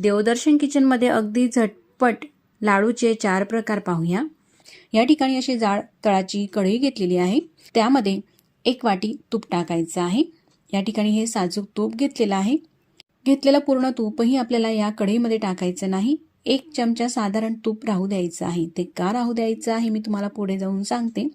देवदर्शन किचनमध्ये अगदी झटपट लाडूचे चार प्रकार पाहूया. या ठिकाणी अशी जाड तळाची कढई घेतलेली आहे. त्यामध्ये एक वाटी तूप टाकायचं आहे. या ठिकाणी हे साजूक तूप घेतलेलं आहे. घेतलेलं पूर्ण तूपही आपल्याला या कढईमध्ये टाकायचं नाही. एक चमचा साधारण तूप राहू द्यायचं आहे. ते का राहू द्यायचं आहे मी तुम्हाला पुढे जाऊन सांगते.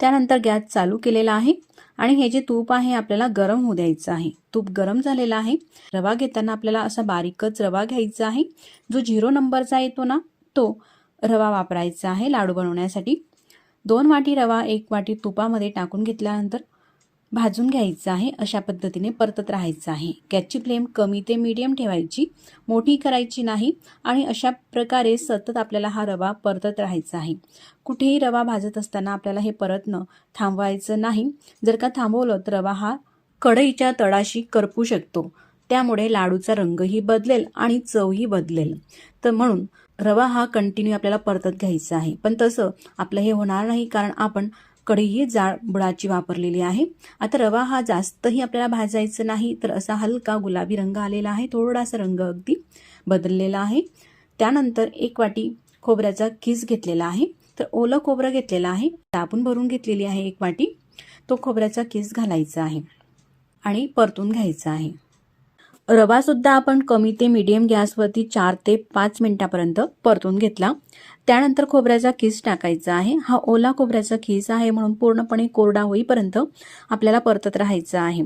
त्यानंतर गॅस चालू केलेला आहे. आणि हे जे तूप आहे आपल्याला गरम होऊ द्यायचं आहे. तूप गरम झालेला आहे. रवा घेताना आपल्याला असा बारीकच रवा घ्यायचा आहे. जो झिरो नंबरचा येतो ना तो रवा वापरायचा आहे लाडू बनवण्यासाठी. दोन वाटी रवा एक वाटी तुपामध्ये टाकून घेतल्यानंतर भाजून घ्यायचं आहे अशा पद्धतीने परतत राहायचं आहे. गॅसची फ्लेम कमी ते मीडियम ठेवायची मोठी करायची नाही आणि अशा प्रकारे सतत आपल्याला हा रवा परतत राहायचा आहे. कुठेही रवा भाजत असताना आपल्याला हे परतणं थांबवायचं नाही. जर का थांबवलं तर रवा हा कढईच्या तळाशी करपू शकतो. त्यामुळे लाडूचा रंगही बदलेल आणि चवही बदलेल. तर म्हणून रवा हा कंटिन्यू आपल्याला परतत घ्यायचा आहे. पण तसं आपलं हे होणार नाही कारण आपण कढई जाळ बुडाची वापरलेली आहे. आता रवा हा जास्तही आपल्याला भाजायचं नाही तर असा हलका गुलाबी रंग आलेला आहे. थोडासा रंग अगदी बदललेला आहे. त्यानंतर एक वाटी खोबऱ्याचा किस घेतलेला आहे. तर ओलं खोबरं घेतलेलं आहे. तापून भरून घेतलेली आहे एक वाटी. तो खोबऱ्याचा किस घालायचा आहे आणि परतून घ्यायचा आहे. रवा सुद्धा आपण कमी ते मिडियम गॅसवरती चार ते पाच मिनिटापर्यंत परतून घेतला. त्यानंतर खोबऱ्याचा खीस टाकायचा आहे. हा ओला खोबऱ्याचा खीस आहे म्हणून पूर्णपणे कोरडा होईपर्यंत आपल्याला परतत राहायचं आहे.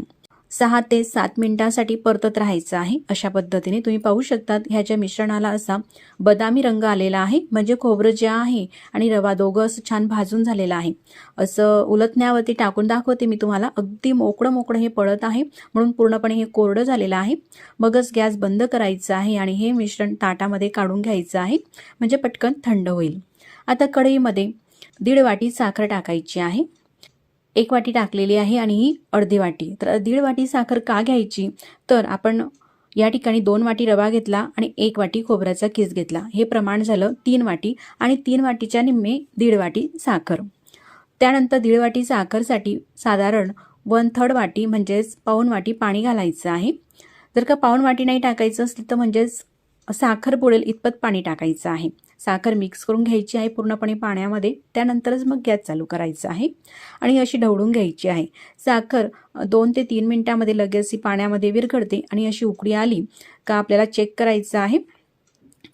सहा ते सात मिनिटांसाठी परतत राहायचं आहे. अशा पद्धतीने तुम्ही पाहू शकतात ह्याच्या मिश्रणाला असा बदामी रंग आलेला आहे. म्हणजे खोबरं जे आहे आणि रवा दोघं असं छान भाजून झालेलं आहे. असं उलटण्यावरती टाकून दाखवते मी तुम्हाला. अगदी मोकळं मोकळं हे पडत आहे. म्हणून पूर्णपणे हे कोरडं झालेलं आहे. मगच गॅस बंद करायचं आहे आणि हे मिश्रण ताटामध्ये काढून घ्यायचं आहे. म्हणजे पटकन थंड होईल. आता कढईमध्ये दीड वाटी साखर टाकायची आहे. एक वाटी टाकलेली आहे आणि ही अर्धी वाटी. तर दीड वाटी साखर का घ्यायची? तर आपण या ठिकाणी दोन वाटी रवा घेतला आणि एक वाटी खोबऱ्याचा किस घेतला. हे प्रमाण झालं तीन वाटी आणि तीन वाटीच्या निम्मे दीड वाटी साखर. त्यानंतर दीड वाटी साखरसाठी साधारण वन थर्ड वाटी म्हणजेच पाऊन वाटी पाणी घालायचं आहे. जर का पाऊन वाटी नाही टाकायचं असेल तर म्हणजेच साखर बुडेल इतपत पाणी टाकायचं आहे. साखर मिक्स करून घ्यायची आहे पूर्णपणे पाण्यामध्ये. त्यानंतरच मग गॅस चालू करायचा आहे. आणि अशी ढवळून घ्यायची आहे. साखर दोन ते तीन मिनटामध्ये लगेच ही पाण्यामध्ये विरघडते आणि अशी उकडी आली का आपल्याला चेक करायचं आहे.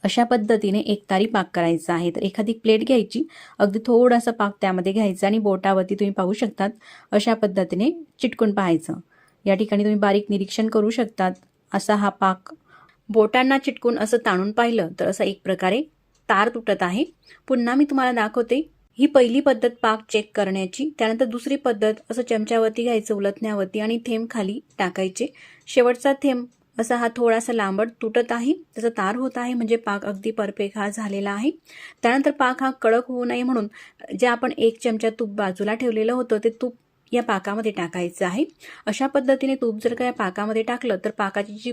अशा पद्धतीने एकतारी पाक करायचा आहे. तर एखादी प्लेट घ्यायची. अगदी थोडासा पाक त्यामध्ये घ्यायचा आणि बोटावरती तुम्ही पाहू शकतात. अशा पद्धतीने चिटकून पाहायचं. या ठिकाणी तुम्ही बारीक निरीक्षण करू शकतात. असा हा पाक बोटांना चिटकून असं ताणून पाहिलं तर असं एक प्रकारे तार तुटत आहे. पुन्हा मी तुम्हाला दाखवते. ही पहिली पद्धत पाक चेक करण्याची त्यानंतर दुसरी पद्धत असं चमच्यावरती घ्यायचं उलटण्यावरती आणि थेंब खाली टाकायचे. शेवटचा थेंब असा हा थोडासा लांबट तुटत आहे. त्याचा तार होत आहे म्हणजे पाक अगदी परफेक्ट हा झालेला आहे. त्यानंतर पाक हा कडक होऊ नये म्हणून जे आपण एक चमचा तूप बाजूला ठेवलेलं होतं ते तूप या पाकामध्ये टाकायचं आहे. अशा पद्धतीने तूप जर का या पाकामध्ये टाकलं तर पाकाची जी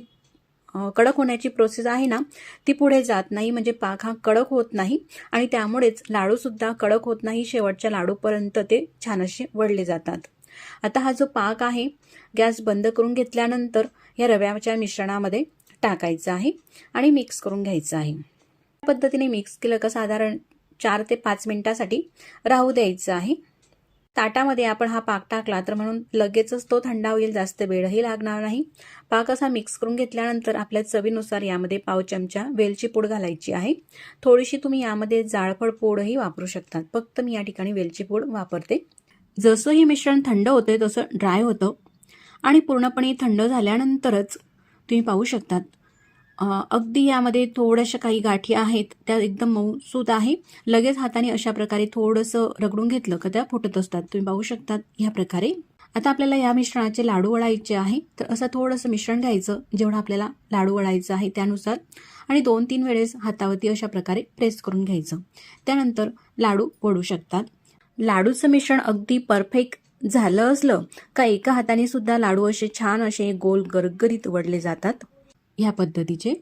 कडक होण्याची प्रोसेस आहे ना ती पुढे जात नाही. म्हणजे पाक हा कडक होत नाही आणि त्यामुळेच लाडूसुद्धा कडक होत नाही. शेवटच्या लाडूपर्यंत ते छान असे वळले जातात. आता हा जो पाक आहे गॅस बंद करून घेतल्यानंतर या रव्याच्या मिश्रणामध्ये टाकायचं आहे आणि मिक्स करून घ्यायचं आहे. पद्धतीने मिक्स केलं का साधारण चार ते पाच मिनिटासाठी राहू द्यायचं आहे. ताटामध्ये आपण हा पाक टाकला तर म्हणून लगेचच तो थंडा होईल जास्त वेळही लागणार नाही. पाक असा मिक्स करून घेतल्यानंतर आपल्या चवीनुसार यामध्ये पाव चमचा वेलची पूड घालायची आहे. थोडीशी तुम्ही यामध्ये जाळफळ पूडही वापरू शकतात. फक्त मी या ठिकाणी वेलची पूड वापरते. जसं हे मिश्रण थंड होते तसं ड्राय होतं. आणि पूर्णपणे थंड झाल्यानंतरच तुम्ही पाहू शकतात. अगदी यामध्ये थोड्याशा काही गाठी आहेत त्या एकदम मऊसूत आहे. लगेच हाताने अशा प्रकारे थोडंसं रगडून घेतलं का त्या फुटत असतात. तुम्ही पाहू शकतात ह्या प्रकारे. आता आपल्याला या मिश्रणाचे लाडू वळायचे आहे. तर असं थोडंसं मिश्रण घ्यायचं जेवढं आपल्याला लाडू वळायचं आहे त्यानुसार. आणि दोन तीन वेळेस हातावरती अशा प्रकारे प्रेस करून घ्यायचं. त्यानंतर लाडू वळू शकतात. लाडूचं मिश्रण अगदी परफेक्ट झालं असलं का एका हाताने सुद्धा लाडू असे छान असे गोल गरगरीत वडले जातात. ह्या पद्धतीचे.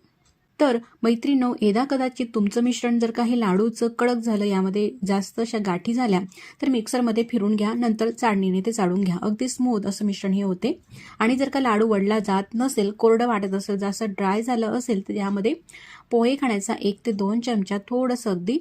तर मैत्रिणो येदा कदाचित तुमचं मिश्रण जर का हे लाडूचं कडक झालं यामध्ये जास्त अशा गाठी झाल्या तर मिक्सरमध्ये फिरून घ्या नंतर चाळणीने ते चाळून घ्या. अगदी स्मूथ असं मिश्रण हे होते. आणि जर का लाडू वडला जात नसेल कोरडं वाटत असेल जास्त ड्राय झालं असेल तर यामध्ये पोहे खाण्याचा एक ते दोन चमचा थोडंसं अगदी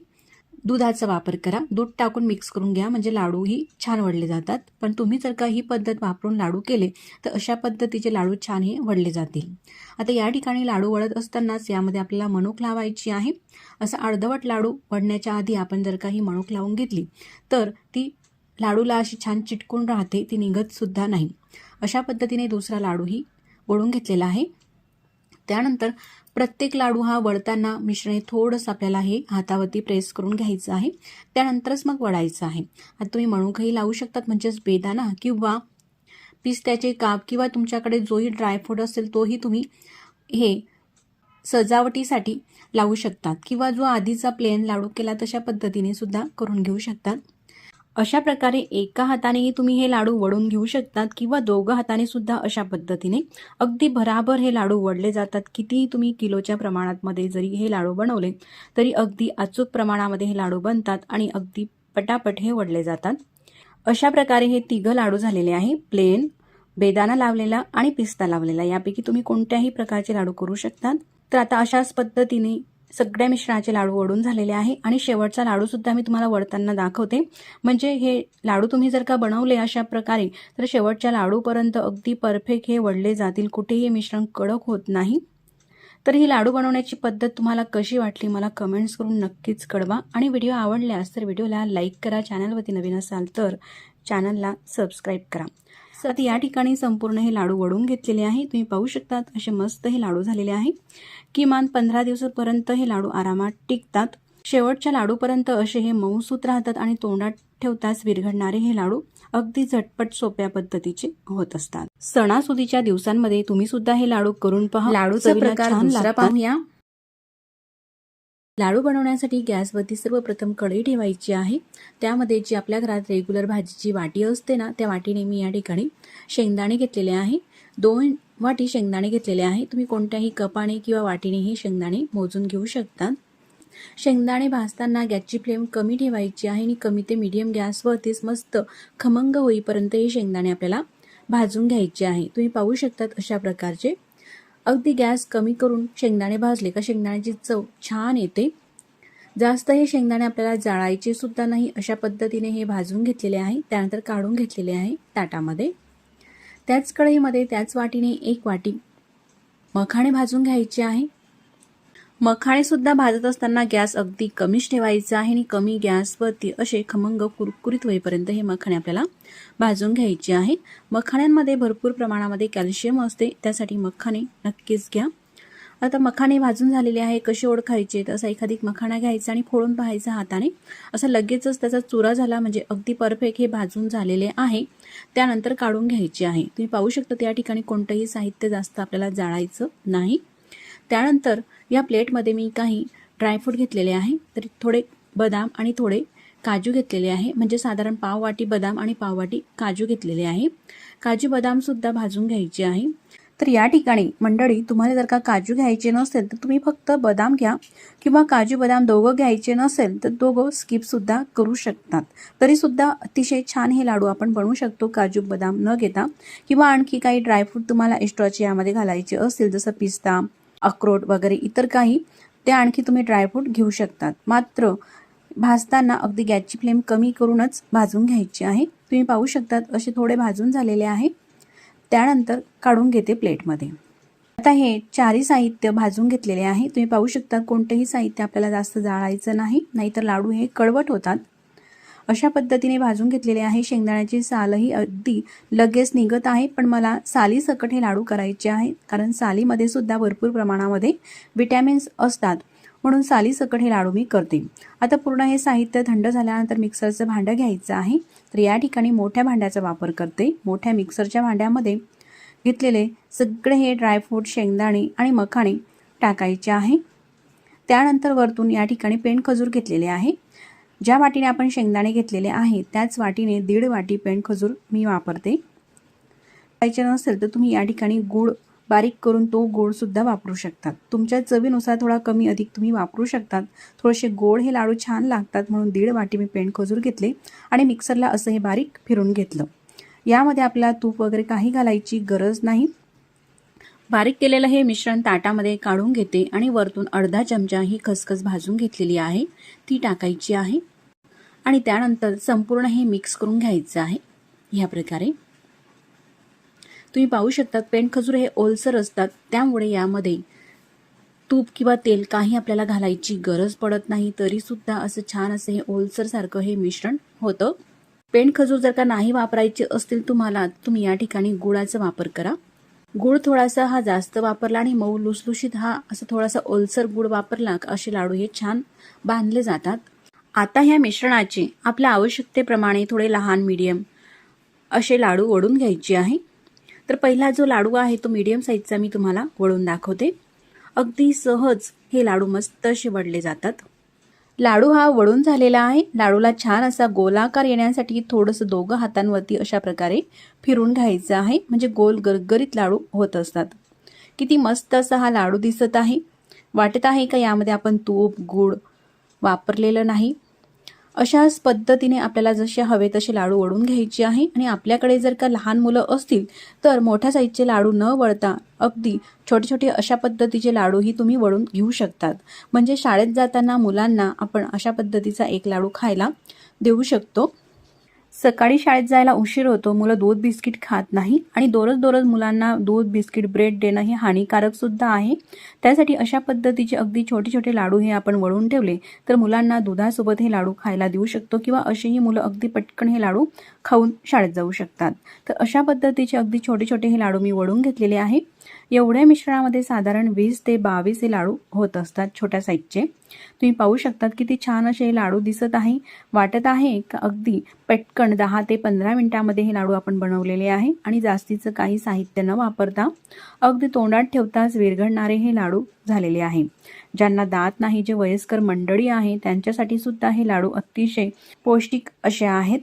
दुधाचा वापर करा. दूध टाकून मिक्स करून घ्या. म्हणजे लाडूही छान वडले जातात. पण तुम्ही जर का ही पद्धत वापरून लाडू केले तर अशा पद्धतीचे लाडू छान हे वडले जातील. आता या ठिकाणी लाडू वळत असतानाच यामध्ये आपल्याला मणूक लावायची आहे. असं अर्धवट लाडू वडण्याच्या आधी आपण जर का ही मणूक लावून घेतली तर ती लाडूला अशी छान चिटकून राहते. ती निघतसुद्धा नाही. अशा पद्धतीने दुसरा लाडूही वळून घेतलेला आहे. त्यानंतर प्रत्येक लाडू हा वळताना मिश्रण हे थोडंसं आपल्याला हे हातावरती प्रेस करून घ्यायचं आहे. त्यानंतरच मग वळायचं आहे. आता तुम्ही मणूकही लावू शकतात म्हणजेच बेदाना किंवा पिस्त्याचे काप किंवा तुमच्याकडे जोही ड्रायफ्रूट असेल तोही तुम्ही हे सजावटीसाठी लावू शकतात किंवा जो आधीचा प्लेन लाडू केला तशा पद्धतीने सुद्धा करून घेऊ शकतात. अशा प्रकारे एका हातानेही तुम्ही हे लाडू वडून घेऊ शकतात किंवा दोघं हाताने सुद्धा अशा पद्धतीने. अगदी भराभर हे लाडू वडले जातात. कितीही तुम्ही किलोच्या प्रमाणामध्ये जरी हे लाडू बनवले तरी अगदी अचूक प्रमाणामध्ये हे लाडू बनतात आणि अगदी पटापट हे वडले जातात. अशा प्रकारे हे तिघं लाडू झालेले आहे. प्लेन बेदाना लावलेला आणि पिस्ता लावलेला. यापैकी तुम्ही कोणत्याही प्रकारचे लाडू करू शकतात. तर आता अशाच पद्धतीने सगळ्या मिश्रणाचे लाडू वडून झालेले आहे आणि शेवटचा लाडूसुद्धा मी तुम्हाला वडताना दाखवते. म्हणजे हे लाडू तुम्ही जर का बनवले अशा प्रकारे तर शेवटच्या लाडूपर्यंत अगदी परफेक्ट हे वडले जातील. कुठेही मिश्रण कडक होत नाही. तर ही लाडू बनवण्याची पद्धत तुम्हाला कशी वाटली मला कमेंट्स करून नक्कीच कळवा. आणि व्हिडिओ आवडल्यास तर व्हिडिओला लाईक करा. चॅनलवरती नवीन असाल तर चॅनलला सबस्क्राईब करा. तर या ठिकाणी संपूर्ण हे लाडू वडून घेतलेले आहे. तुम्ही पाहू शकतात असे मस्त हे लाडू झालेले आहे. किमान पंधरा दिवसापर्यंत हे लाडू आरामात टिकतात. शेवटच्या लाडूपर्यंत असे हे मऊसूत राहतात आणि तोंडात ठेवताच विरघडणारे हे लाडू अगदी झटपट सोप्या पद्धतीचे होत असतात. सणासुदीच्या दिवसांमध्ये तुम्ही सुद्धा हे लाडू करून पहा. लाडूचा प्रकार दुसरा पाहूया. लाडू बनवण्यासाठी गॅसवरती सर्वप्रथम कढई ठेवायची आहे. त्यामध्ये जी आपल्या घरात रेग्युलर भाजीची वाटी असते ना त्या वाटीने मी या ठिकाणी शेंगदाणे घेतलेले आहे. दोन वाटी शेंगदाणे घेतलेले आहे. तुम्ही कोणत्याही कपाने किंवा वाटीनेही शेंगदाणे मोजून घेऊ शकता. शेंगदाणे भाजताना गॅसची फ्लेम कमी ठेवायची आहे आणि कमी ते मिडियम गॅसवरतीच मस्त खमंग होईपर्यंत हे शेंगदाणे आपल्याला भाजून घ्यायचे आहे. तुम्ही पाहू शकतात अशा प्रकारचे अगदी गॅस कमी करून शेंगदाणे भाजले का शेंगदाण्याची चव छान येते. जास्त हे शेंगदाणे आपल्याला जाळायचे सुद्धा नाही अशा पद्धतीने हे भाजून घेतलेले आहे. त्यानंतर काढून घेतलेले आहे ताटामध्ये. त्याच कढईमध्ये त्याच वाटीने एक वाटी मखाणे भाजून घ्यायचे आहे. मखाणे सुद्धा भाजत असताना गॅस अगदी कमीच ठेवायचा आहे आणि कमी गॅसवरती असे खमंग कुरकुरीत होईपर्यंत हे मखाणे आपल्याला भाजून घ्यायचे आहे. मखाण्यांमध्ये भरपूर प्रमाणामध्ये कॅल्शियम असते त्यासाठी मखाणे नक्कीच घ्या. आता मखाणे भाजून झालेले आहे कसे ओळखायचे? तर असा एखादी मखाणा घ्यायचा आणि फोडून पाहायचा हाताने. असं लगेचच त्याचा चुरा झाला म्हणजे अगदी परफेक्ट हे भाजून झालेले आहे. त्यानंतर काढून घ्यायचे आहे. तुम्ही पाहू शकता त्या ठिकाणी कोणतंही साहित्य जास्त आपल्याला जाळायचं नाही. त्यानंतर या प्लेटमध्ये मी काही ड्रायफ्रूट घेतलेले आहे. तर थोडे बदाम आणि थोडे काजू घेतलेले आहे. म्हणजे साधारण पाववाटी बदाम आणि पाववाटी काजू घेतलेले आहे. काजू बदामसुद्धा भाजून घ्यायचे आहे. तर या ठिकाणी मंडळी तुम्हाला जर का काजू घ्यायचे नसेल तर तुम्ही फक्त बदाम घ्या. किंवा काजू बदाम दोघं घ्यायचे नसेल तर दोघं स्किपसुद्धा करू शकतात. तरीसुद्धा अतिशय छान हे लाडू आपण बनवू शकतो काजू बदाम न घेता. किंवा आणखी काही ड्रायफ्रूट तुम्हाला एक्स्ट्राचे यामध्ये घालायचे असतील जसं पिस्ता अक्रोड वगैरे इतर काही ते आणखी तुम्ही ड्रायफ्रूट घेऊ शकतात. मात्र भाजताना अगदी गॅसची फ्लेम कमी करूनच भाजून घ्यायची आहे. तुम्ही पाहू शकतात असे थोडे भाजून झालेले आहे. त्यानंतर काढून घेते प्लेटमध्ये आता हे चारही साहित्य भाजून घेतलेले आहे. तुम्ही पाहू शकता कोणतेही साहित्य आपल्याला जास्त जाळायचं नाही नाहीतर लाडू हे कडवट होतात. अशा पद्धतीने भाजून घेतलेले आहे. शेंगदाण्याची सालही अगदी लगेच निघत आहे. पण मला साली सकट हे लाडू करायचे आहे. कारण सालीमध्ये सुद्धा भरपूर प्रमाणामध्ये विटॅमिन्स असतात. म्हणून साली सकट हे लाडू मी करते. आता पूर्ण हे साहित्य थंड झाल्यानंतर मिक्सरचं भांडं घ्यायचं आहे. तर या ठिकाणी मोठ्या भांड्याचा वापर करते. मोठ्या मिक्सरच्या भांड्यामध्ये घेतलेले सगळे हे ड्रायफ्रूट शेंगदाणे आणि मखाणे टाकायचे आहे. त्यानंतर वरतून या ठिकाणी पेंड खजूर घेतलेले आहे. ज्या वाटीने आपण शेंगदाणे घेतलेले आहे त्याच वाटीने दीड वाटी पेंड खजूर मी वापरते. पाहिजे नसेल तर तुम्ही या ठिकाणी गूळ बारीक करून तो गोडसुद्धा वापरू शकतात. तुमच्या चवीनुसार थोडा कमी अधिक तुम्ही वापरू शकतात. थोडेसे गोड हे लाडू छान लागतात म्हणून दीड वाटी मी पेंड खजूर घेतले आणि मिक्सरला असं हे बारीक फिरून घेतलं. यामध्ये आपल्याला तूप वगैरे काही घालायची गरज नाही. बारीक केलेलं हे मिश्रण ताटामध्ये काढून घेते आणि वरतून अर्धा चमचा ही खसखस भाजून घेतलेली आहे. ती टाकायची आहे. आणि त्यानंतर संपूर्ण हे मिक्स करून घ्यायचं आहे. ह्या प्रकारे. तुम्ही पाहू शकता पेंट खजूर हे ओलसर असतात. त्यामुळे यामध्ये तूप किंवा तेल काही आपल्याला घालायची गरज पडत नाही तरीसुद्धा असं छान असं हे ओलसरसारखं हे मिश्रण होतं. पेंट खजूर जर का नाही वापरायचे असतील तुम्हाला तुम्ही या ठिकाणी गुळाचा वापर करा. गुळ थोडासा हा जास्त वापरला आणि मऊ लुसलुशीत हा असं थोडासा ओलसर गुळ वापरला असे लाडू हे छान बांधले जातात. आता ह्या मिश्रणाचे आपल्या आवश्यकतेप्रमाणे थोडे लहान मीडियम असे लाडू वळून घ्यायचे आहे. तर पहिला जो लाडू आहे तो मीडियम साईजचा मी तुम्हाला वळून दाखवते. अगदी सहज हे लाडू मस्त शिवडले जातात. लाडू हा वळून झालेला आहे. लाडूला छान असा गोलाकार येण्यासाठी थोडंसं दोघं हातांवरती अशा प्रकारे फिरून घ्यायचं आहे. म्हणजे गोल गरगरीत लाडू होत असतात. किती मस्त असा हा लाडू दिसत आहे. वाटत आहे का यामध्ये आपण तूप गूळ वापरलेलं नाही. अशाच पद्धतीने आपल्याला जसे हवे तसे लाडू वळून घ्यायचे आहे आणि आपल्याकडे जर का लहान मुलं असतील तर मोठ्या साईजचे लाडू न वळता अगदी छोटे छोटे अशा पद्धतीचे लाडूही तुम्ही वळून घेऊ शकतात. म्हणजे शाळेत जाताना मुलांना आपण अशा पद्धतीचा एक लाडू खायला देऊ शकतो. सकाळी शाळेत जायला उशीर होतो मुलं दूध बिस्किट खात नाही आणि दररोज दररोज मुलांना दूध बिस्किट ब्रेड देणं हे हानिकारक सुद्धा आहे. त्यासाठी अशा पद्धतीचे अगदी छोटे छोटे लाडू हे आपण वळून ठेवले तर मुलांना दुधासोबत हे लाडू खायला देऊ शकतो किंवा असेही मुलं अगदी पटकन हे लाडू खाऊन शाळेत जाऊ शकतात. तर अशा पद्धतीचे अगदी छोटे छोटे हे लाडू मी वळून घेतलेले आहे. एवढ्या मिश्रणामध्ये साधारण वीस ते बावीस हे लाडू होत असतात छोट्या साईजचे. तुम्ही पाहू शकतात किती छान असे हे लाडू दिसत आहे. वाटत आहे का अगदी पटकन दहा ते पंधरा मिनिटामध्ये हे लाडू आपण बनवलेले आहे. आणि जास्तीचं काही साहित्य न वापरता अगदी तोंडात ठेवताच विरघळणारे हे लाडू झालेले आहे. ज्यांना दात नाही जे वयस्कर मंडळी आहे त्यांच्यासाठी सुद्धा हे लाडू अतिशय पौष्टिक असे आहेत.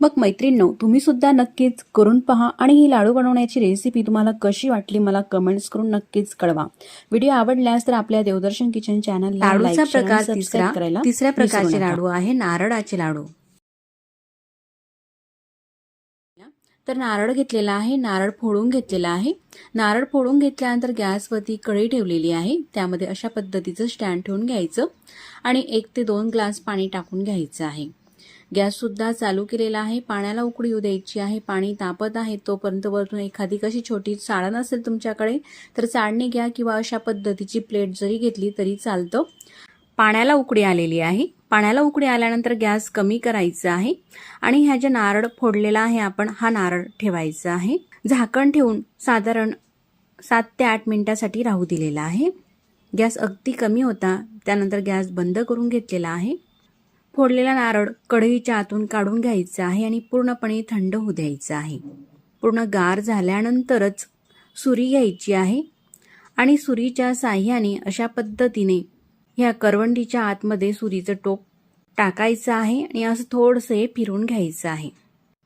मग मैत्रिणींनो तुम्ही सुद्धा नक्कीच करून पहा आणि ही लाडू बनवण्याची रेसिपी तुम्हाला कशी वाटली मला कमेंट्स करून नक्कीच कळवा. व्हिडिओ आवडल्यास तर आपल्या देवदर्शन किचन चॅनल लाडूचा प्रकार तिसरा करायला तिसऱ्या प्रकारचे. लाडू आहे नारळाचे लाडू. तर नारळ घेतलेला आहे नारळ फोडून घेतलेला आहे. नारळ फोडून घेतल्यानंतर गॅसवरती कढई ठेवलेली आहे. त्यामध्ये अशा पद्धतीचं स्टँड ठेवून घ्यायचं आणि एक ते दोन ग्लास पाणी टाकून घ्यायचं आहे. गॅससुद्धा चालू केलेला आहे पाण्याला उकळी येऊ द्यायची आहे पाणी तापत आहे तोपर्यंत वरतून एखादी कशी छोटी चाळण असेल तुमच्याकडे तर चाळणी घ्या किंवा अशा पद्धतीची प्लेट जरी घेतली तरी चालतं. पाण्याला उकडी आलेली आहे. पाण्याला उकडी आल्यानंतर गॅस कमी करायचा आहे आणि ह्या जे नारळ फोडलेला आहे आपण हा नारळ ठेवायचा आहे. झाकण ठेवून साधारण सात ते आठ मिनिटासाठी राहू दिलेला आहे. गॅस अगदी कमी होता त्यानंतर गॅस बंद करून घेतलेला आहे. फोडलेला नारळ कढईच्या आतून काढून घ्यायचा आहे आणि पूर्णपणे थंड होऊ द्यायचा आहे. पूर्ण गार झाल्यानंतरच सुरी घ्यायची आहे आणि सुरीच्या साह्याने अशा पद्धतीने ह्या करवंडीच्या आतमध्ये सुरीचं टोक टाकायचं आहे आणि असं थोडंसं हे फिरून घ्यायचं आहे.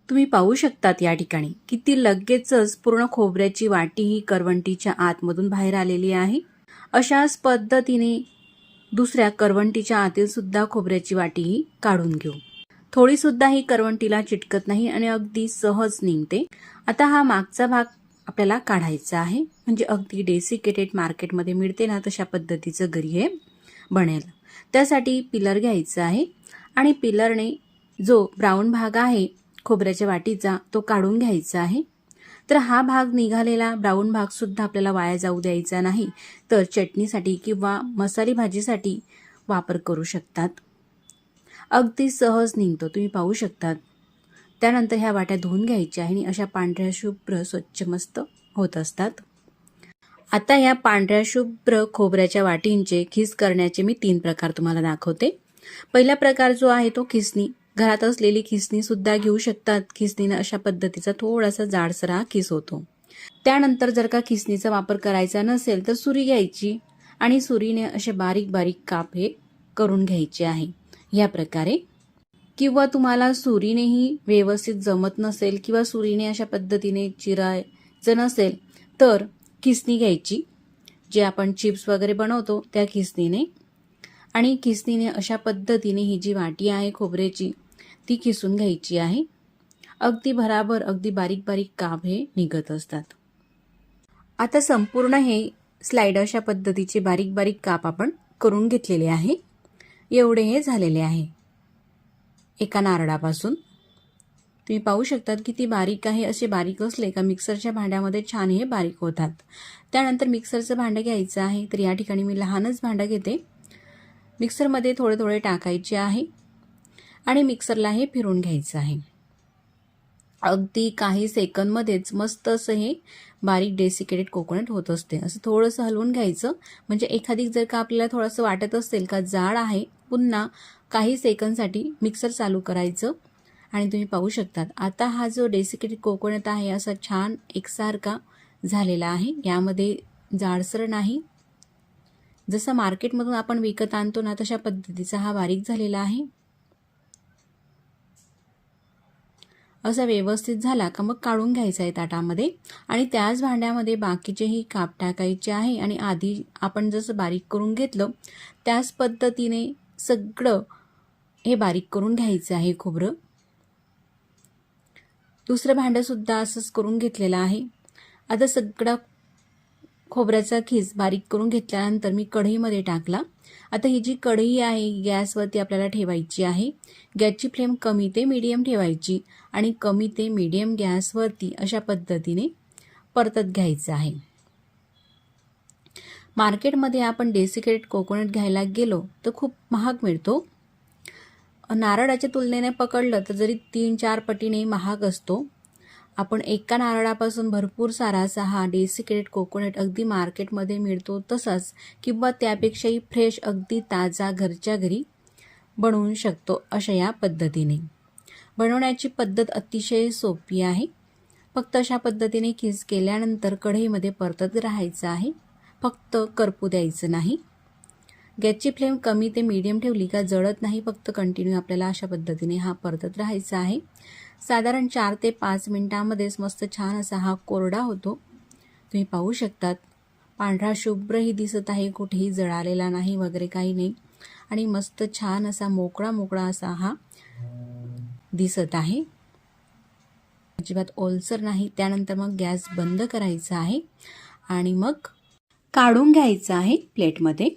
तुम्ही पाहू शकतात या ठिकाणी किती लगेचच पूर्ण खोबऱ्याची वाटी ही करवंटीच्या आतमधून बाहेर आलेली आहे. अशाच पद्धतीने दुसऱ्या करवंटीच्या आतील सुद्धा खोबऱ्याची वाटीही काढून घेऊ. थोडी सुद्धा ही करवंटीला चिटकत नाही आणि अगदी सहज निघते. आता हा मागचा भाग आपल्याला काढायचा आहे. म्हणजे अगदी डेसिकेटेड मार्केटमध्ये मिळते ना तशा पद्धतीचं घरी हे बनेल. त्यासाठी पिलर घ्यायचं आहे आणि पिलरने जो ब्राऊन भाग आहे खोबऱ्याच्या वाटीचा तो काढून घ्यायचा आहे. तर हा भाग निघालेला ब्राऊन भागसुद्धा आपल्याला वाया जाऊ द्यायचा नाही. तर चटणीसाठी किंवा मसाली भाजीसाठी वापर करू शकतात. अगदी सहज निघतो तुम्ही पाहू शकतात. त्यानंतर ह्या वाट्या धुवून घ्यायच्या आणि अशा पांढऱ्या शुभ्र स्वच्छ मस्त होत असतात. आता या पांढऱ्या शुभ्र खोबऱ्याच्या वाटींचे खिस करण्याचे मी तीन प्रकार तुम्हाला दाखवते. पहिला प्रकार जो आहे तो खिसणी. घरात असलेली खिसणी सुद्धा घेऊ शकतात. खिसणीनं अशा पद्धतीचा थोडासा जाडसरा खिस होतो. त्यानंतर जर का खिसणीचा वापर करायचा नसेल तर सुरी घ्यायची आणि सुरीने असे बारीक बारीक काप हे करून घ्यायचे आहे. या प्रकारे. किंवा तुम्हाला सुरीनेही व्यवस्थित जमत नसेल किंवा सुरीने अशा पद्धतीने चिरायचं नसेल तर खिसणी घ्यायची. जे आपण चिप्स वगैरे बनवतो त्या खिसणीने. आणि खिसणीने अशा पद्धतीने ही जी वाटी आहे खोबऱ्याची ती खिसून घ्यायची आहे. अगदी भराभर अगदी बारीक बारीक काप हे निघत असतात. आता संपूर्ण हे स्लाइड अशा पद्धतीचे बारीक बारीक काप आपण करून घेतलेले आहे. एवढे हे झालेले आहे. एका नारळापासून. तुम्ही पाहू शकतात की ती बारीक आहे असे बारीक असले का मिक्सरच्या भांड्यामध्ये छान हे बारीक होतात. त्यानंतर मिक्सरचं भांडं घ्यायचं आहे तर या ठिकाणी मी लहानच भांडं घेते. मिक्सरमध्ये थोडे थोडे टाकायचे आहे. आणि मिक्सरला हे फिरून घ्यायचं आहे. अगदी काही सेकंदमध्येच मस्त असं हे बारीक डेसिकेटेड कोकोनट होत असते. असं थोडंसं हलवून घ्यायचं. म्हणजे एखादी जर का आपल्याला थोडंसं वाटत असेल का जाड आहे पुन्हा काही सेकंदसाठी मिक्सर चालू करायचं. आणि तुम्ही पाहू शकतात आता हा जो डेसिकेटेड कोकोनट आहे असा छान एकसारखा झालेला आहे. यामध्ये जाडसर नाही. जसं मार्केटमधून आपण विकत आणतो ना तशा पद्धतीचा हा बारीक झालेला आहे. असा व्यवस्थित झाला का मग काढून घ्यायचा आहे ताटामध्ये. आणि त्याच भांड्यामध्ये बाकीचेही काप टाकायचे आहे आणि आधी आपण जसं बारीक करून घेतलं त्याच पद्धतीने सगळं हे बारीक करून घ्यायचं आहे खोबरं. दुसरं भांडंसुद्धा असंच करून घेतलेलं आहे. आता सगळा खोबऱ्याचा खीस बारीक करून घेतल्यानंतर मी कढईमध्ये टाकला. आता ही जी कढई आहे गॅसवरती आपल्याला ठेवायची आहे गॅसची फ्लेम कमी ते मीडियम ठेवायची आणि कमी ते मीडियम गॅसवरती अशा पद्धतीने परतत घ्यायचं आहे. मार्केटमध्ये आपण डेसिकेटेड कोकोनट घ्यायला गेलो तर खूप महाग मिळतो. नारळाच्या तुलनेने पकडलं तर जरी तीन चार पटीने महाग असतो आपण एका नारळापासून भरपूर सारा सहा हा डेसिकेटेड कोकोनट अगदी मार्केटमध्ये मिळतो तसाच किंवा त्यापेक्षाही फ्रेश अगदी ताजा घरच्या घरी बनवू शकतो अशा या पद्धतीने. बनवण्याची पद्धत अतिशय सोपी आहे. फक्त अशा पद्धतीने किस केल्यानंतर कढईमध्ये परतत राहायचं आहे. फक्त करपू द्यायचं नाही. गॅसची फ्लेम कमी ते मीडियम ठेवली का जळत नाही फक्त कंटिन्यू आपल्याला अशा पद्धतीने हा परतत राहायचा आहे. साधारण चार ते पाच मिनटामध्येच मस्त छान असा हा कोरडा होतो. तुम्ही पाहू शकतात. पांढरा शुभ्रही दिसत आहे कुठेही जळालेला नाही वगैरे काही नाही. आणि मस्त छान असा मोकळा मोकळा असा हा दिसत आहे. अजिबात ओलसर नाही. त्यानंतर मग गॅस बंद करायचा आहे. आणि मग काढून घ्यायचं आहे प्लेटमध्ये.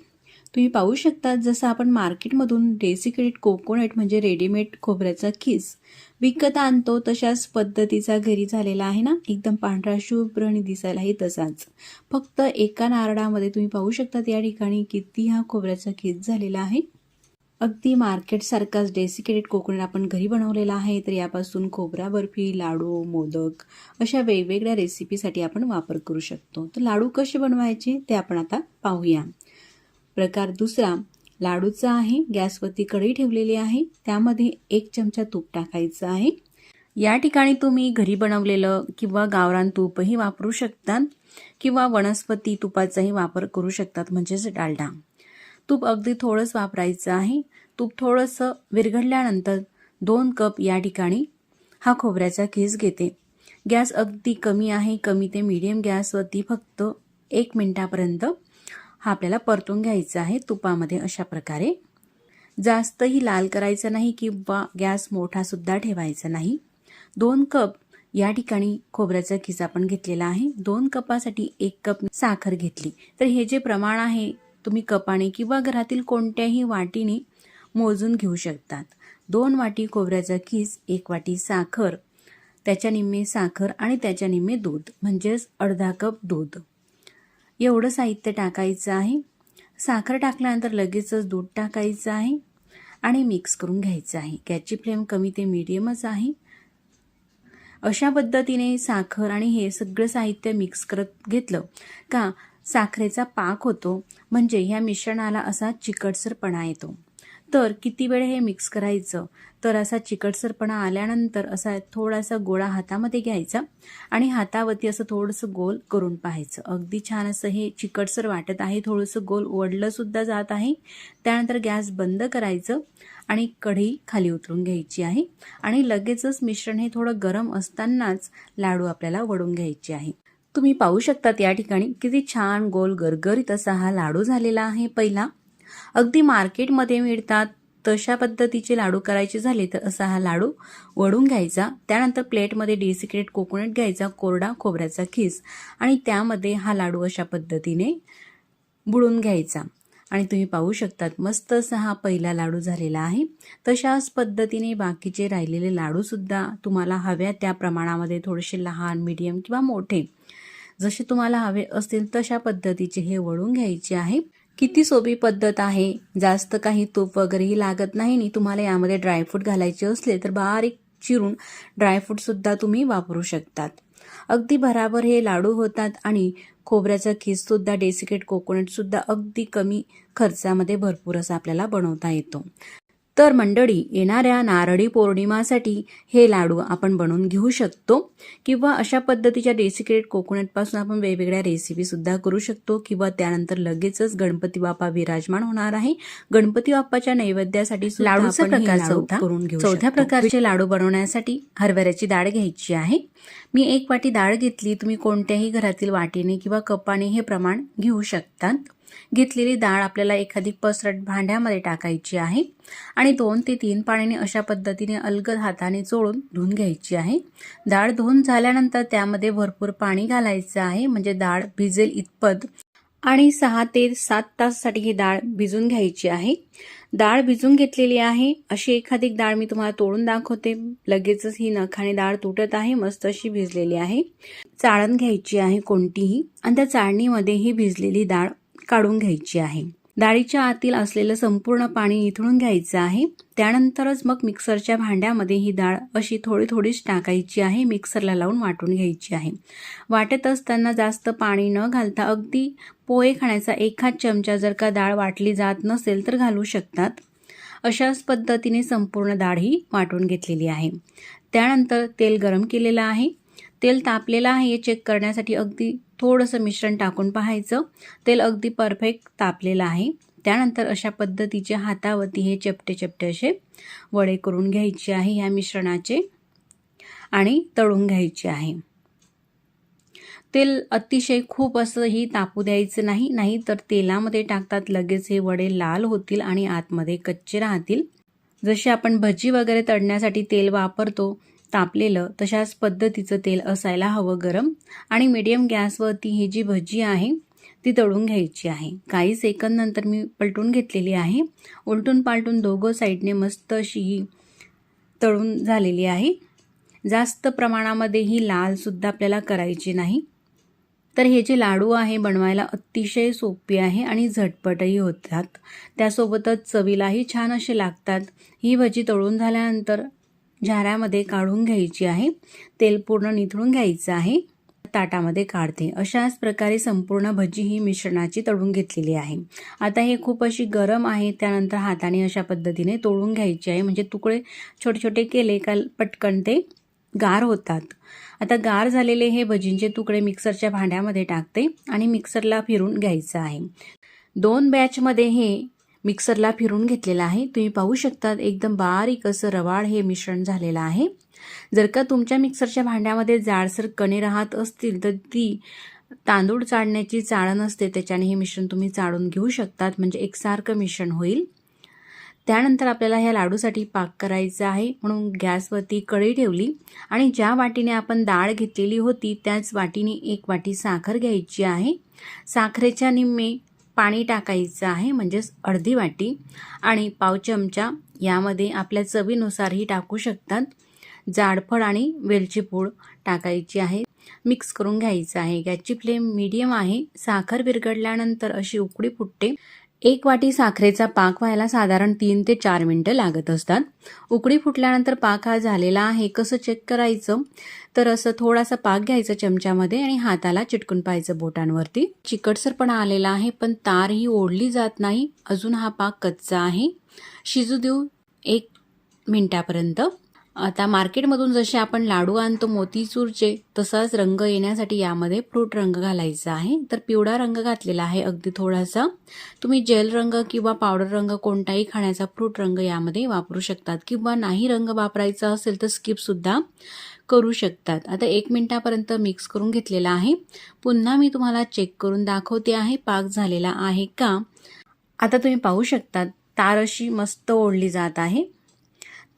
तुम्ही पाहू शकता जसं आपण मार्केटमधून डेसिकेटेड कोकोनट म्हणजे रेडीमेड खोबऱ्याचा खीस विकत आणतो तशाच पद्धतीचा घरी झालेला आहे ना? एकदम पांढरा शुभ्र आणि दिसायलाही तसाच. फक्त एका नारळामध्ये तुम्ही पाहू शकता या ठिकाणी किती हा खोबऱ्याचा खीस झालेला आहे. अगदी मार्केटसारखाच डेसिकेटेड कोकोनट आपण घरी बनवलेला आहे तर यापासून खोबरा बर्फी लाडू मोदक अशा वेगवेगळ्या रेसिपीसाठी आपण वापर करू शकतो. तर लाडू कसे बनवायचे ते आपण आता पाहूया. प्रकार दुसरा लाडूचा आहे गॅसवरती कढई ठेवलेली आहे त्यामध्ये एक चमचा तूप टाकायचं आहे. या ठिकाणी तुम्ही घरी बनवलेलं किंवा गावरान तूपही वापरू शकतात किंवा वनस्पती तुपाचाही वापर करू शकतात म्हणजेच डालडा. तूप अगदी थोडंच वापरायचं आहे. तूप थोडंसं विरघडल्यानंतर दोन कप या ठिकाणी हा खोबऱ्याचा खीस घेते. गॅस अगदी कमी आहे कमी ते मीडियम गॅसवरती फक्त एक मिनटापर्यंत हा आपल्याला परतून घ्यायचा आहे तुपामध्ये अशा प्रकारे. जास्तही लाल करायचं नाही किंवा गॅस मोठासुद्धा ठेवायचा नाही. दोन कप या ठिकाणी खोबऱ्याचा खिसा आपण घेतलेला आहे. दोन कपासाठी एक कप साखर घेतली. तर हे जे प्रमाण आहे तुम्ही कपाने किंवा घरातील कोणत्याही वाटीने मोजून घेऊ शकतात. दोन वाटी खोबऱ्याचा खीस एक वाटी साखर त्याच्या निम्मे साखर आणि त्याच्या निम्मे दूध म्हणजेच अर्धा कप दूध. एवढं साहित्य टाकायचं आहे. साखर टाकल्यानंतर लगेचच दूध टाकायचं आहे आणि मिक्स करून घ्यायचं आहे. गॅसची फ्लेम कमी ते मीडियमच आहे. अशा पद्धतीने साखर आणि हे सगळं साहित्य मिक्स करत घेतलं का साखरेचा पाक होतो. म्हणजे ह्या मिश्रणाला असा चिकटसरपणा येतो. तर किती वेळ हे मिक्स करायचं? तर असा चिकटसरपणा आल्यानंतर असा थोडासा गोळा हातामध्ये घ्यायचा आणि हातावरती असं थोडंसं गोल करून पाहायचं. अगदी छान असं हे चिकटसर वाटत आहे. थोडंसं गोल ओढलंसुद्धा जात आहे. त्यानंतर गॅस बंद करायचं आणि कढी खाली उतरून घ्यायची आहे. आणि लगेचच मिश्रण हे थोडं गरम असतानाच लाडू आपल्याला वडून घ्यायचे आहे. तुम्ही पाहू शकतात या ठिकाणी किती छान गोल गरगरीत असा हा लाडू झालेला आहे पहिला. अगदी मार्केटमध्ये मिळतात तशा पद्धतीचे लाडू करायचे झाले तर असा हा लाडू वळून घ्यायचा. त्यानंतर प्लेटमध्ये डेसिक्रेट कोकोनट घ्यायचा कोरडा खोबऱ्याचा खीस आणि त्यामध्ये हा लाडू अशा पद्धतीने बुडून घ्यायचा. आणि तुम्ही पाहू शकतात मस्त असा हा पहिला लाडू झालेला आहे. तशाच पद्धतीने बाकीचे राहिलेले लाडूसुद्धा तुम्हाला हव्या त्या प्रमाणामध्ये थोडेसे लहान मीडियम किंवा मोठे. जसे तुम्हाला हवे असतील तशा पद्धतीचे हे वळून घ्यायचे आहे. किती सोपी पद्धत आहे? जास्त काही तूप वगैरेही लागत नाही आणि तुम्हाला यामध्ये ड्रायफ्रूट घालायचे असले तर बारीक चिरून ड्रायफ्रूटसुद्धा तुम्ही वापरू शकतात. अगदी भराभर हे लाडू होतात आणि खोबऱ्याचा खीससुद्धा डेसिकेट कोकोनटसुद्धा अगदी कमी खर्चामध्ये भरपूर असं आपल्याला बनवता येतो. तर मंडळी येणाऱ्या नारळी पौर्णिमासाठी हे लाडू आपण बनवून घेऊ शकतो किंवा अशा पद्धतीच्या डेसिकेट कोकोनटपासून आपण वेगवेगळ्या रेसिपीसुद्धा करू शकतो किंवा त्यानंतर लगेचच गणपती बाप्पा विराजमान होणार आहे गणपती बाप्पाच्या नैवेद्यासाठी लाडूचा प्रकार चौथा. करून घेऊ चौथ्या. प्रकारचे लाडू बनवण्यासाठी हरभऱ्याची डाळ घ्यायची आहे मी एक वाटी डाळ घेतली तुम्ही कोणत्याही घरातील वाटीने किंवा कपाने हे प्रमाण घेऊ शकतात घेतलेली डाळ आपल्याला एखादी पसरट भांड्यामध्ये टाकायची आहे आणि दोन ते तीन पाण्याने अशा पद्धतीने अलगद हाताने चोळून धुवून घ्यायची आहे. डाळ धुवून झाल्यानंतर त्यामध्ये भरपूर पाणी घालायचं आहे. म्हणजे डाळ भिजेल इतपत आणि सहा ते सात ताससाठी ही डाळ भिजून घ्यायची आहे. डाळ भिजून घेतलेली आहे. अशी एखादी डाळ मी तुम्हाला तोडून दाखवते. लगेचच ही नखाने डाळ तुटत आहे. मस्त अशी भिजलेली आहे. चाळण घ्यायची आहे कोणतीही. आणि त्या चाळणीमध्ये ही भिजलेली डाळ काढून घ्यायची आहे. डाळीच्या आतील असलेलं संपूर्ण पाणी निथळून घ्यायचं आहे. त्यानंतरच मग मिक्सरच्या भांड्यामध्ये ही डाळ अशी थोडी थोडीच टाकायची आहे. मिक्सरला लावून वाटून घ्यायची आहे. वाटत असताना जास्त पाणी न घालता अगदी पोहे खाण्याचा एखाद चमचा जर का डाळ वाटली जात नसेल तर घालू शकतात. अशाच पद्धतीने संपूर्ण डाळ ही वाटून घेतलेली आहे. त्यानंतर तेल गरम केलेलं आहे. तेल तापलेलं आहे हे चेक करण्यासाठी अगदी थोडंसं मिश्रण टाकून पाहायचं. तेल अगदी परफेक्ट तापलेलं आहे. त्यानंतर अशा पद्धतीचे हातावरती हे चपटे चपटे असे वडे करून घ्यायचे आहे ह्या मिश्रणाचे आणि तळून घ्यायचे आहे. तेल अतिशय खूप असंही तापू द्यायचं नाही नाही तर तेलामध्ये टाकतात लगेच हे वडे लाल होतील आणि आतमध्ये कच्चे राहतील. जसे आपण भजी वगैरे तळण्यासाठी तेल वापरतो तापलेलं तशाच पद्धतीचं तेल असायला हवं गरम आणि मीडियम गॅसवरती ही जी भजी आहे ती तळून घ्यायची आहे. काही सेकंदनंतर मी पलटून घेतलेली आहे. उलटून पालटून दोघं साईडने मस्त अशी ही तळून झालेली आहे. जास्त प्रमाणामध्ये ही लालसुद्धा आपल्याला करायची नाही. तर हे जे लाडू आहे बनवायला अतिशय सोपी आहे आणि झटपटही होतात. त्यासोबतच चवीलाही छान असे लागतात. ही भजी तळून झाल्यानंतर झाऱ्यामध्ये काढून घ्यायची आहे. तेल पूर्ण निथळून घ्यायचं आहे. ताटामध्ये काढते. अशाच प्रकारे संपूर्ण भजी ही मिश्रणाची तळून घेतलेली आहे. आता हे खूप अशी गरम आहे. त्यानंतर हाताने अशा पद्धतीने तोडून घ्यायची आहे. म्हणजे तुकडे छोटे छोटे केले का पटकन ते गार होतात. आता गार झालेले हे भजींचे तुकडे मिक्सरच्या भांड्यामध्ये टाकते आणि मिक्सरला फिरून घ्यायचं आहे. दोन बॅचमध्ये हे मिक्सरला फिरून घेतलेलं आहे. तुम्ही पाहू शकतात एकदम बारीक असं रवाळ हे मिश्रण झालेलं आहे. जर का तुमच्या मिक्सरच्या भांड्यामध्ये जाडसर कणे राहत असतील तर ती तांदूळ चाळण्याची चाळण असते त्याच्याने हे मिश्रण तुम्ही चाळून घेऊ शकतात म्हणजे एकसारखं मिश्रण होईल. त्यानंतर आपल्याला ह्या लाडूसाठी पाक करायचा आहे. म्हणून गॅसवरती कढई ठेवली आणि ज्या वाटीने आपण डाळ घेतलेली होती त्याच वाटीने एक वाटी साखर घ्यायची आहे. साखरेच्या निम्मे पाणी टाकायचं आहे म्हणजेच अर्धी वाटी. आणि पाव चमचा यामध्ये आपल्या चवीनुसारही टाकू शकतात. जाडफळ आणि वेलची पूड टाकायची आहे. मिक्स करून घ्यायचं आहे. गॅसची फ्लेम मीडियम आहे. साखर विरघडल्यानंतर अशी उकडी फुटते. एक वाटी साखरेचा पाक व्हायला साधारण तीन ते चार मिनटं लागत असतात. उकडी फुटल्यानंतर पाक हा झालेला आहे. कसं चेक करायचं? तर असं थोडासा पाक घ्यायचा चमच्यामध्ये आणि हाताला चिटकून पाहायचं बोटांवरती. चिकटसरपणा आलेला आहे पण तार ही ओढली जात नाही. अजून हा पाक कच्चा आहे. शिजू देऊ एक मिनटापर्यंत. आता मार्केटमधून जसे आपण लाडू आणतो मोतीचूरचे तसाच रंग येण्यासाठी यामध्ये फ्रूट रंग घालायचा आहे. तर पिवळा रंग घातलेला आहे. अगदी थोडासा. तुम्ही जेल रंग किंवा पावडर रंग कोणताही खाण्याचा फ्रूट रंग यामध्ये वापरू शकतात किंवा नाही रंग वापरायचा असेल तर स्किपसुद्धा करू शकतात. आता एक मिनटापर्यंत मिक्स करून घेतलेला आहे. पुन्हा मी तुम्हाला चेक करून दाखवते आहे. पाक झालेला आहे का? आता तुम्ही पाहू शकता तार अशी मस्त ओढली जात आहे.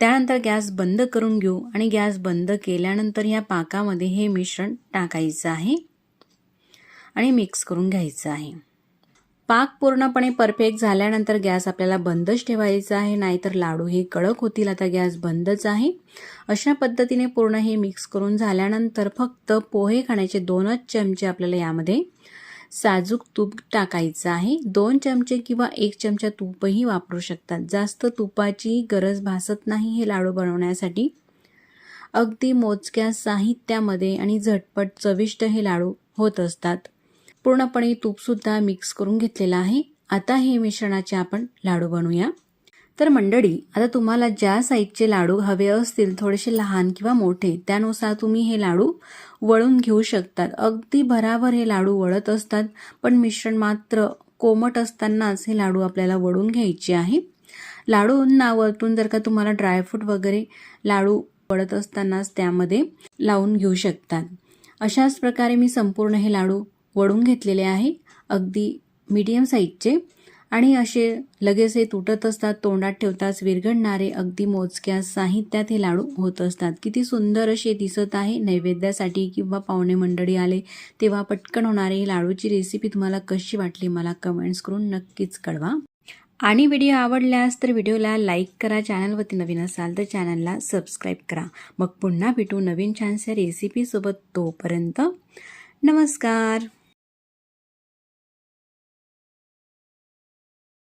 त्यानंतर गॅस बंद करून घेऊ आणि गॅस बंद केल्यानंतर या पाकामध्ये हे मिश्रण टाकायचं आहे आणि मिक्स करून घ्यायचं आहे. पाक पूर्णपणे परफेक्ट झाल्यानंतर गॅस आपल्याला बंदच ठेवायचा आहे नाहीतर लाडू हे कडक होतील आता गॅस बंदच आहे. अशा पद्धतीने पूर्ण हे मिक्स करून झाल्यानंतर फक्त पोहे खाण्याचे दोनच चमचे आपल्याला यामध्ये साजूक तूप टाकायचं आहे. दोन चमचे किंवा एक चमचा तूपही वापरू शकतात. जास्त तुपाची गरज भासत नाही हे लाडू बनवण्यासाठी. अगदी मोजक्या साहित्यामध्ये आणि झटपट चविष्ट हे लाडू होत असतात. पूर्णपणे तूपसुद्धा मिक्स करून घेतलेलं आहे. आता हे मिश्रणाचे आपण लाडू बनवूया. तर मंडळी आता तुम्हाला ज्या साईजचे लाडू हवे असतील थोडेसे लहान किंवा मोठे त्यानुसार तुम्ही हे लाडू वळून घेऊ शकतात. अगदी भराभर हे लाडू वळत असतात पण मिश्रण मात्र कोमट असतानाच हे लाडू आपल्याला वळून घ्यायचे आहे. लाडूंना वरतून जर का तुम्हाला ड्रायफ्रूट वगैरे लाडू वळत असतानाच त्यामध्ये लावून घेऊ शकतात. अशाच प्रकारे मी संपूर्ण हे लाडू वळून घेतलेले आहे. अगदी मीडियम साईजचे आणि असे लगेच हे तुटत असतात तोंडात ठेवताच विरघडणारे अगदी मोजक्या साहित्यात हे लाडू होत असतात. किती सुंदर असे दिसत आहे नैवेद्यासाठी किंवा पाहुणे मंडळी आले तेव्हा पटकन होणारे ही लाडूची रेसिपी तुम्हाला कशी वाटली मला कमेंट्स करून नक्कीच कळवा. आणि व्हिडिओ आवडल्यास तर व्हिडिओला लाईक करा चॅनलवरती नवीन असाल तर चॅनलला सबस्क्राईब करा. मग पुन्हा भेटू नवीन छानशा रेसिपीसोबत तोपर्यंत नमस्कार.